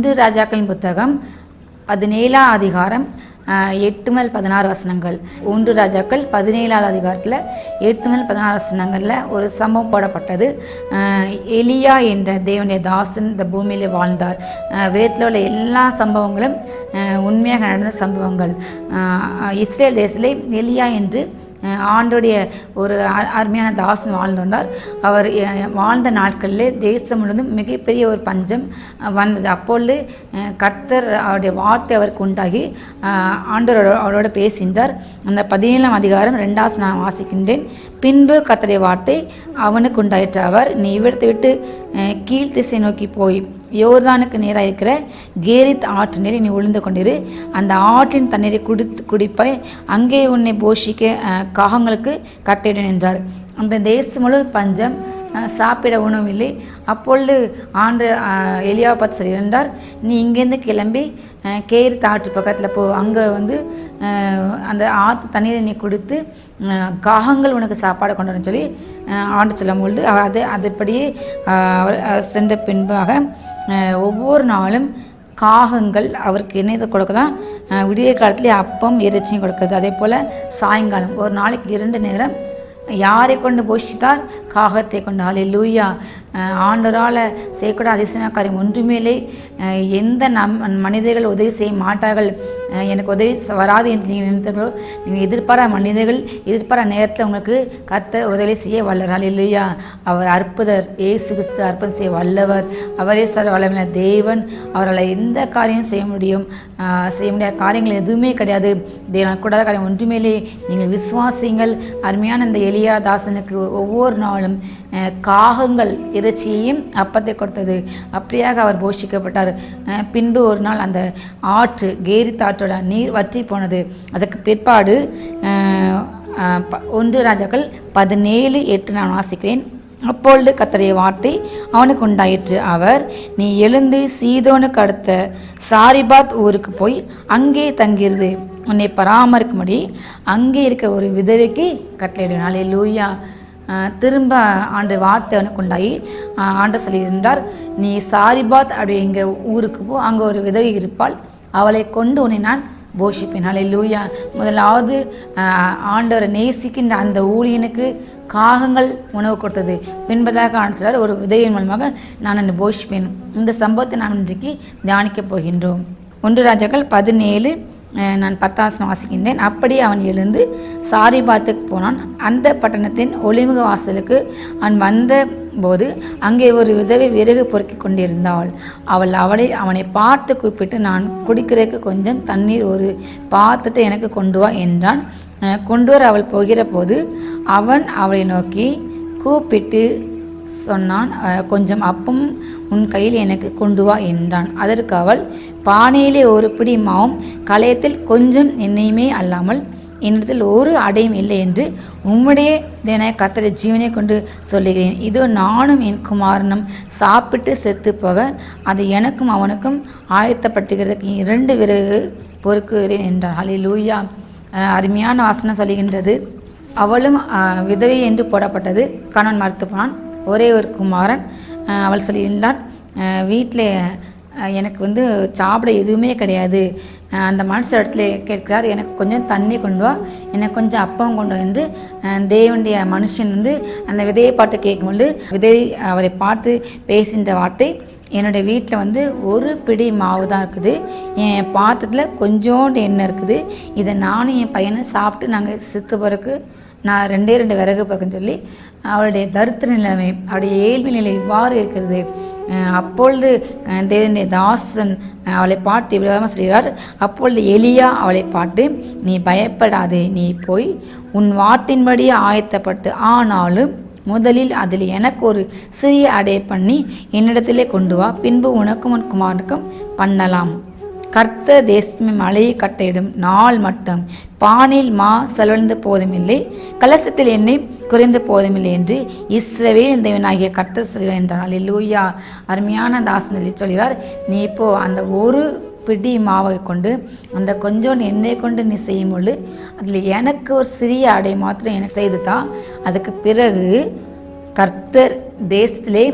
ஒன்று ராஜாக்களின் புத்தகம் பதினேழாம் அதிகாரம் எட்டு முதல் பதினாறு வசனங்கள். ஒன்று ராஜாக்கள் பதினேழாவது அதிகாரத்தில் எட்டு முதல் பதினாறு வசனங்களில் ஒரு சம்பவம் போடப்பட்டது. எலியா என்ற தேவனுடைய தாசன் இந்த பூமியில் வாழ்ந்தார். வேத்தில் உள்ள எல்லா சம்பவங்களும் உண்மையாக நடந்த சம்பவங்கள். இஸ்ரேல் தேசத்திலே எலியா என்று ஆண்டுடைய ஒரு அ- அருமையான தாசன் வாழ்ந்து வந்தார். அவர் வாழ்ந்த நாட்களிலே தேசம் முழுவதும் மிகப்பெரிய ஒரு பஞ்சம் வந்தது. அப்பொழுது கர்த்தர் அவருடைய வார்த்தை அவருக்கு உண்டாகி அஹ், ஆண்டவர் அவரோட பேசினார் அந்த பதினேழாம் அதிகாரம் ரெண்டாவது நான் வாசிக்கின்றேன். பின்பு கத்தடைய வார்த்தை அவனுக்கு உண்டாயிற்று. அவர் நீ இவ்விடத்தை விட்டு கீழ் திசை நோக்கி போய் யோர்தானுக்கு நேராக இருக்கிற கேரித் ஆற்று நீரை நீ உளுந்து கொண்டிரு. அந்த ஆற்றின் தண்ணீரை குடித்து குடிப்பாய். அங்கே உன்னை போஷிக்க காகங்களுக்கு கட்டிடும் என்றார். அந்த தேசம் முழு பஞ்சம் சாப்பிட உணவில்லை அப்பொழுது ஆண்டு அஹ், எலியாவை பார்த்து என்றார். நீ இங்கேருந்து கிளம்பி கேரி கேரித் ஆற்று பக்கத்தில் போ. அங்கே வந்து அந்த ஆற்று தண்ணீரை நீ கொடுத்து காகங்கள் உனக்கு சாப்பாடு கொண்டு வரணும்னு சொல்லி ஆண்டு சொல்லும் பொழுது அவ- அது அதுபடியே அவர் சென்ற பின்பாக ஒவ்வொரு நாளும் காகங்கள் அவருக்கு என்ன இதை கொடுக்குதான் விடிய காலத்துலேயே அப்பம் இறைச்சியும் கொடுக்குது அதே போல் சாயங்காலம் ஒரு நாளைக்கு இரண்டு நேரம் யாரை கொண்டு போஷித்தார்? காகத்தை கொண்டு ஹலே லூயா ஆண்டரால் செய்யக்கூட அதிசய காரியம் ஒன்றுமேலே எந்த நம் மனிதர்கள் உதவி செய்ய மாட்டார்கள். எனக்கு உதவி வராது என்று நீங்கள் நினைத்தீர்களோ நீங்கள் எதிர்பாரா மனிதர்கள் எதிர்பாரா நேரத்தில் உங்களுக்கு கத்த உதவி செய்ய வல்லவர். இல்லையா அவர் அற்புதர். இயேசு கிறிஸ்து அற்புதம் செய்ய வல்லவர். அவரே சார் வல்லமையில தேவன். அவரால் எந்த காரியம் செய்ய முடியும். செய்ய முடியாத காரியங்கள் எதுவுமே கிடையாது. தேவன் கூடாத காரியம் ஒன்றுமேலே நீங்கள் விசுவாசிங்கள் அருமையான இந்த எளியா தாசனுக்கு ஒவ்வொரு நாள் ஆஹ் காகங்கள் இறைச்சியையும் அப்பத்தை கொடுத்தது. அப்படியாக அவர் போஷிக்கப்பட்டார். பின்பு ஒரு நாள் அந்த ஆற்று கேரித்தாற்றோட நீர் வற்றி போனது. அதற்கு பிற்பாடு ப- ஒன்று ராஜாக்கள் பதினேழு எட்டு நான் வாசிக்கிறேன். அப்பொழுது கத்தரைய வார்த்தை அவனுக்கு உண்டாயிற்று. அவர் நீ எழுந்து சீதோனுக்கு அடுத்த சாரிபாத் ஊருக்கு போய் அங்கே தங்கியிருது உன்னை பராமரிக்கும்படி அங்கே இருக்க ஒரு விதவைக்கு கட்டளையிடுனாலே லூயா திரும்ப ஆண்டு வார்த்தை அனுக்குண்டாயி உண்டாகி சொல்லியிருந்தார் நீ சாரிபாத் அப்படிங்கிற ஊருக்கு போ அங்கே ஒரு விதவி இருப்பாள். அவளை கொண்டு உன்னை நான் போஷிப்பேன் அலை லூயா முதலாவது ஆண்டவரை நேசிக்கின்ற அந்த ஊழியனுக்கு காகங்கள் உணவு கொடுத்தது. பின்பதாக ஆன்சர் ஒரு உதவியின் மூலமாக நான் என்னை போஷிப்பேன் இந்த சம்பவத்தை நான் இன்றைக்கு தியானிக்கப் போகின்றோம். ஒன்று ராஜாக்கள் பதினேழு நான் பத்தாசனம் வாசிக்கின்றேன். அப்படி அவன் எழுந்து சாரிபாத்துக்கு போனான். அந்த பட்டணத்தின் ஒளிமுக வாசலுக்கு அவன் வந்த போது அங்கே ஒரு விதவை விறகு பொறுக்கி கொண்டிருந்தாள். அவள் அவளை அவனை பார்த்து கூப்பிட்டு நான் குடிக்கிறதுக்கு கொஞ்சம் தண்ணீர் ஒரு பாத்திரத்தை எனக்கு கொண்டு வா என்றான். கொண்டு வர அவள் போகிற போது அவன் அவளை நோக்கி கூப்பிட்டு சொன்னான் கொஞ்சம் அப்பம் உன் கையில் எனக்கு கொண்டு வா என்றான். அதற்கு அவள் பானையிலே ஒரு பிடி மாவும் களையத்தில் கொஞ்சம் எண்ணெயுமே அல்லாமல் என்னிடத்தில் ஒரு அடையும் இல்லை என்று உம்முடைய தின கத்தரை ஜீவனை கொண்டு சொல்லுகிறேன். இதோ நானும் என் குமாரனும் சாப்பிட்டு செத்து போக அது எனக்கும் அவனுக்கும் ஆயத்தப்படுத்துகிறதுக்கு இரண்டு விறகு பொறுக்குகிறேன் என்றார். அலி லூயா அருமையான வாசனை சொல்லுகின்றது. அவளும் விதவை என்று போடப்பட்டது. கணவன் மறுத்து போனான். ஒரே ஒரு குமாரன் அவள் சொல்லியிருந்தார். வீட்டில் எனக்கு வந்து சாப்பிட எதுவுமே கிடையாது. அந்த மனுஷ இடத்துல கேட்கிறார் எனக்கு கொஞ்சம் தண்ணி கொண்டு வா எனக்கு கொஞ்சம் அப்பம் கொண்டு என்று தேவனுடைய மனுஷன் வந்து அந்த விதையை பார்த்து கேட்கும்பொழுது விதை அவரை பார்த்து பேசின்ற வார்த்தை என்னுடைய வீட்டில் வந்து ஒரு பிடி மாவு தான் இருக்குது. என் பாத்திரத்தில் கொஞ்சோண்டு எண்ணெய் இருக்குது. இதை நானும் என் பையனை சாப்பிட்டு நாங்கள் செத்து பிறகு நான் ரெண்டே ரெண்டு விறகு பிறக்குன்னு சொல்லி அவளுடைய தருத்திர நிலைமை அவருடைய ஏழ்மை நிலை இவ்வாறு இருக்கிறது. அப்பொழுது தேவனுடைய தாசன் அவளை பாட்டு இவ்வளவு செய்கிறார் அப்பொழுது எளியா அவளை பாட்டு நீ பயப்படாதே நீ போய் உன் வாட்டின்படியே ஆயத்தப்பட்டு ஆனாலும் முதலில் அதில் எனக்கு ஒரு சிறிய அடை பண்ணி என்னிடத்திலே கொண்டு வா. பின்பு உனக்கும் உன் குமாருக்கும் பண்ணலாம். கர்த்த தேசமே மலையை கட்டையிடும் நாள் மட்டும். பானையில் மா செலவழிந்து போதுமில்லை. கலசத்தில் எண்ணெய் குறைந்து போதுமில்லை என்று இஸ்ரவேல் தேவனாகிய கர்த்தர் சொல்கிறார் என்றால் லூயா அருமையான தாசனில் சொல்கிறார் நீ இப்போ அந்த ஒரு பிடி மாவை கொண்டு அந்த கொஞ்சோண்டு எண்ணெய் கொண்டு நீ செய்யும் பொழுது அதில் எனக்கு ஒரு சிறிய அடை மாத்திரம் எனக்கு செய்து தான் அதுக்கு பிறகு கர்த்தர் தேசத்திலே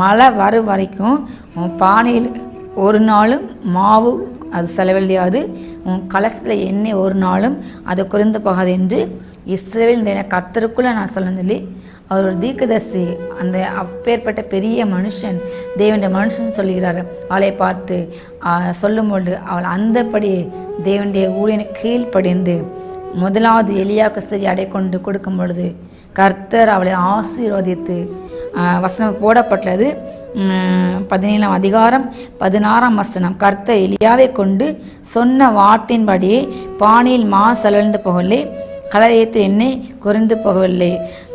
மழை வரும் வரைக்கும் பானையில் ஒரு நாளும் மாவு அது செலவழியாது. உன் கலசத்தில் எண்ணெய் ஒரு நாளும் அது குறைந்து போகாது என்று இஸ்ரேல் இந்த கத்தருக்குள்ளே நான் சொல்லணும்னு சொல்லி அவர் ஒரு தீக்கதர்சி அந்த அப்பேற்பட்ட பெரிய மனுஷன் தேவனுடைய மனுஷன் சொல்லுகிறார். அவளை பார்த்து சொல்லும்பொழுது அவள் அந்தபடி தேவனுடைய ஊழியனை கீழ்ப்படிந்து முதலாவது எலியாவுக்கு சரி அடை கொண்டு கொடுக்கும் பொழுது கர்த்தர் அவளை ஆசீர்வதித்து வசனம் போடப்பட்டது பதினேழாம் அதிகாரம் பதினாறாம் வசனம். கர்த்த எலியாவை கொண்டு சொன்ன வாட்டின்படியே பாணியில் மா செலவழிந்து போகவில்லை கலரையத்து எண்ணெய் குறைந்து போகவில்லை.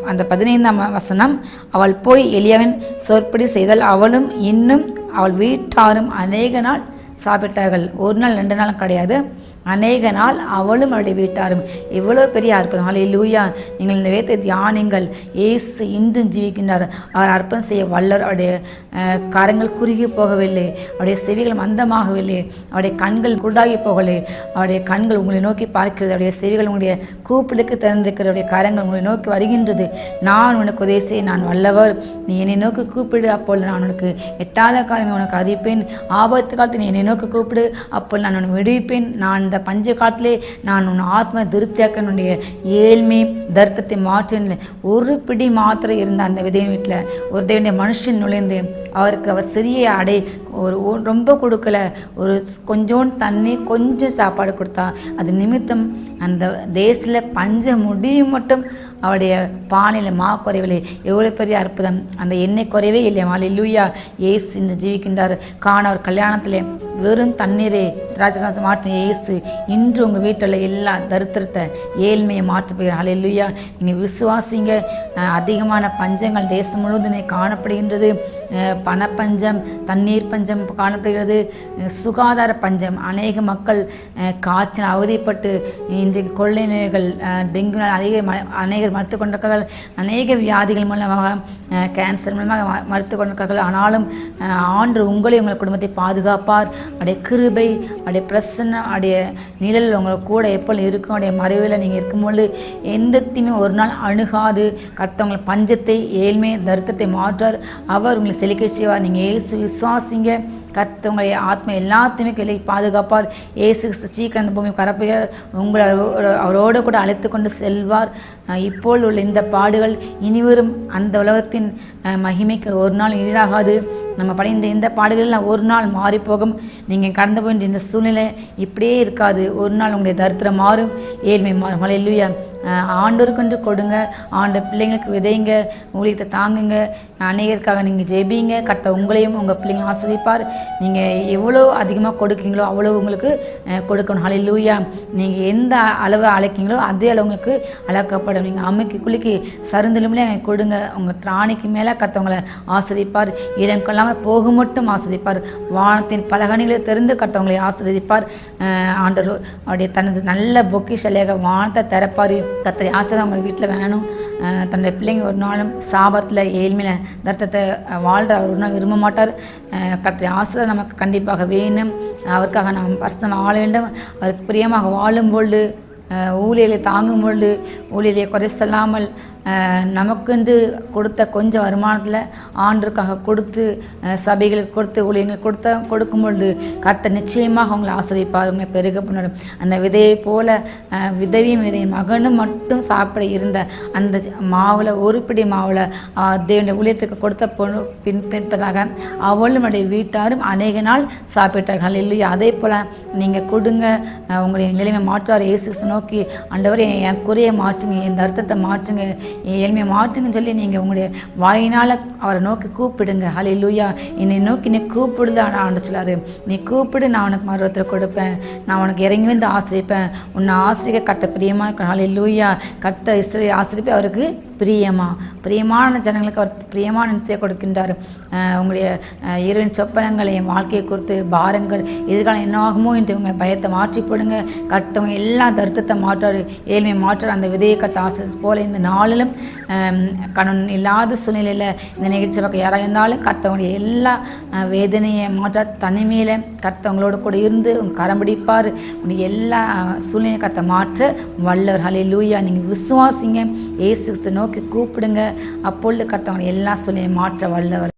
அந்த பதினைந்தாம் வசனம் அவள் போய் எலியாவின் சொற்படி செய்தால் அவளும் இன்னும் அவள் வீட்டாரும் அநேக நாள் சாப்பிட்டார்கள். ஒரு நாள் ரெண்டு நாள் கிடையாது. அநேக நாள் அவளும் அவளுடைய வீட்டாரும். எவ்வளோ பெரிய அற்புதம். ஹலே லூயா நீங்கள் இந்த வேத்தை தியானிங்கள். இயேசு இன்றும் ஜீவிக்கின்றார். அவர் அற்பம் செய்ய வல்லவர். அவருடைய கரங்கள் குறுகி போகவில்லை. அவருடைய செவிகள் மந்தமாகவில்லை. அவருடைய கண்கள் குருடாகி போகலை அவருடைய கண்கள் உங்களை நோக்கி பார்க்கிறது. அவருடைய செவிகள் உங்களுடைய கூப்பிடுக்கு திறந்திருக்கிறது. அவருடைய கரங்கள் உங்களை நோக்கி வருகின்றது. நான் உனக்கு உதவி செய்ய நான் வல்லவர். நீ என்னை நோக்கி கூப்பிடு அப்போது நான் உனக்கு எட்டாத காரியங்கள் உனக்கு அறிவிப்பேன். ஆபத்து காலத்தில் நீ என்னை நோக்கி கூப்பிடு அப்போது நான் உனக்கு விடுவிப்பேன். நான் அந்த பஞ்ச காட்டிலே நான் உன் ஆத்ம திருப்தியாக்கனுடைய ஏழ்மை தர்த்தத்தை மாற்றின ஒரு பிடி மாத்திரை இருந்த அந்த விதையின் வீட்டில் ஒரு தேவனுடைய மனுஷன் நுழைந்து அவருக்கு அவர் சிறிய அடை ஒரு ரொம்ப கொடுக்கல. ஒரு கொஞ்சோண்டு தண்ணி கொஞ்சம் சாப்பாடு கொடுத்தா அது நிமித்தம் அந்த தேசத்தில் பஞ்சம் முடியும் மட்டும் அவருடைய பானையில் மா குறைவில்லை எவ்வளோ பெரிய அற்புதம். அந்த எண்ணெய் குறைவே இல்லையா மாலை லூயா ஏசு இன்று ஜீவிக்கின்றார். காண அவர் கல்யாணத்திலே வெறும் தண்ணீரே ராஜராசம் மாற்றிய இயேசு இன்று உங்கள் வீட்டில் எல்லா தரித்திரத்தை ஏழ்மையை மாற்றி போகிறார். ஹalleluya. நீங்கள் விசுவாசிங்க. அதிகமான பஞ்சங்கள் தேசம் முழுவதுமே காணப்படுகின்றது. பணப்பஞ்சம் தண்ணீர் பஞ்சம் பஞ்சம் காணப்படுகிறது. சுகாதார பஞ்சம். அநேக மக்கள் காய்ச்சல் அவதிப்பட்டு இன்றைக்கு கொள்ளை நோய்கள் டெங்கு அதிக அநேகர் மறுத்து கொண்டிருக்கிறார்கள் அநேக வியாதிகள் மூலமாக கேன்சர் மூலமாக ம- மறுத்து கொண்டிருக்கிறார்கள் ஆனாலும் ஆண்டு உங்களை உங்கள் குடும்பத்தை பாதுகாப்பார். அவருடைய கிருபை அவருடைய பிரசன்னம் அவருடைய நிழல் உங்கள் கூட எப்போ இருக்கும். அவருடைய மறைவில் நீங்கள் இருக்கும்பொழுது எந்த தீமே ஒரு நாள் அணுகாது. கர்த்தவங்கள் பஞ்சத்தை ஏழ்மை தருத்தத்தை மாற்றார் அவர் உங்களை செழிக்க செய்வார். நீங்கள் ஏசு விசுவாசிங்க. கர்த்தவங்களை ஆத்மா எல்லாத்தையுமே கிளை பாதுகாப்பார். இயேசு கிறிஸ்து சீக்கிரம் அந்த பூமி கரப்புகிறார் உங்களை அவரோட- அவரோடு கூட அழைத்து கொண்டு செல்வார் இப்போது உள்ள இந்த பாடுகள் இனிவரும் அந்த உலகத்தின் அஹ், மகிமைக்கு ஒரு நாள் ஈழாகாது நம்ம படைந்த இந்த பாடுகளில் ஒரு நாள் மாறி போகும். நீங்கள் கடந்து போகின்ற இந்த சூழ்நிலை இப்படியே இருக்காது. ஒரு நாள் உங்களுடைய தரித்திரம் மாறும். ஏழ்மை மாறும் மலையிலுயா ஆண்டோருக்கென்று கொடுங்க. ஆண்டு பிள்ளைங்களுக்கு விதைங்க ஊழியத்தை தாங்குங்க. அநேகருக்காக நீங்கள் ஜெபிங்க. கட்ட உங்களையும் உங்கள் பிள்ளைங்க ஆசிரியப்பார் நீங்கள் எவ்வளோ அதிகமாக கொடுக்கீங்களோ அவ்வளோ உங்களுக்கு கொடுக்கணும் கொடுக்கணும். லூயா நீங்கள் எந்த அளவு அழைக்கீங்களோ அதே அளவு உங்களுக்கு அளக்கப்படும் நீங்கள் அம்மைக்கு குலுக்கி சருந்திலுமே கொடுங்க. உங்கள் திராணிக்கு மேலே கத்தவங்களை ஆசிரிப்பார். இடம் கொள்ளாமல் போக மட்டும் ஆசிரிப்பார். வானத்தின் பலகணிகளை தெரிந்து கட்டவங்களை ஆசிரியப்பார் ஆண்டர் அவருடைய தனது நல்ல பொக்கிஷலையாக வானத்தை திறப்பார். கத்தரை ஆசிரியர் அவங்க வீட்டில் வேணும். தன்னுடைய பிள்ளைங்க ஒரு நாளும் சாபத்தில் ஏழ்மையில் தர்த்தத்தை வாழ்கிற அவர் ஒரு நாள் விரும்ப மாட்டார். கத்திரி ஆசிரியர் நமக்கு கண்டிப்பாக வேணும். அவருக்காக நாம் பரிசுத்தம் ஆள வேண்டும். அவருக்கு பிரியமாக வாழும் பொழுது ஊழியலை தாங்கும் பொழுது ஊழியலை குறை சொல்லாமல் நமக்குண்டு கொடுத்த கொஞ்சம் வருமானத்தில் ஆண்டுக்காக கொடுத்து சபைகளுக்கு கொடுத்து ஊழியங்களுக்கு கொடுத்த கொடுக்கும் பொழுது கர்த்த நிச்சயமாக அவங்களை ஆசிரியப்பார் உங்களை பெருக பண்ணும் அந்த விதையை போல விதவியும் விதையும் மகனும் மட்டும் சாப்பிட இருந்த அந்த மாவில் ஒரு பிடி மாவில் தேவனுடைய ஊழியத்துக்கு கொடுத்த பொண்ணு பின் பின்பதாக அவளும் வீட்டாரும் அநேக நாள் சாப்பிட்டார்கள். இல்லையோ அதே போல் நீங்கள் கொடுங்க உங்களுடைய நிலைமை மாற்றுவார். இயேசு நோக்கி அண்டவரை என் குறையை மாற்றுங்க என் தர்த்தத்தை மாற்றுங்க ஏழ்மையை மாற்றுங்கன்னு சொல்லி நீங்கள் உங்களுடைய வாயினால் அவரை நோக்கி கூப்பிடுங்க. ஹலே லூயா என்னை நோக்கி நீ கூப்பிடுது ஆனால் ஆண்டு சொல்லாரு. நீ கூப்பிடு நான் உனக்கு மருவத்தில் கொடுப்பேன். நான் உனக்கு இறங்கி வந்து ஆசிரிப்பேன். உன்னை ஆசிரியை கத்த பிரியமாக இருக்க ஹலே லூயா கத்த இஸ்ரே ஆசிரிப்பை அவருக்கு பிரியமா. பிரியமான ஜனங்களுக்கு அவர் பிரியமான நித்தியை கொடுக்கின்றார். உங்களுடைய அஹ் இரவின் சொப்பனங்கள் என் வாழ்க்கையை குறித்து பாரங்கள். எதிர்காலம் என்ன ஆகுமோ என்று உங்கள் பயத்தை மாற்றி போடுங்க. கட்டவங்க எல்லா தருத்தத்தை மாற்றார். ஏழ்மையை மாற்றார். அந்த விதையை ஆசை போல இந்த நாளிலும் கணன் கணவன் இல்லாத சூழ்நிலையில் இந்த நிகழ்ச்சி பக்கம் யாராக இருந்தாலும் கத்தவங்களுடைய எல்லா வேதனையை மாற்ற தனிமையில் கத்தவங்களோட கூட இருந்து கரம் பிடிப்பார். உங்களுடைய எல்லா சூழ்நிலையை கத்த மாற்ற. வல்லவர். ஹலே லூயா நீங்கள் விசுவாசிங்க. ஏசு கிறிஸ்து நோக்கி கூப்பிடுங்க. அப்பொழுது கர்த்தவன் எல்லா சூழ்நிலையை மாற்ற வல்லவர்.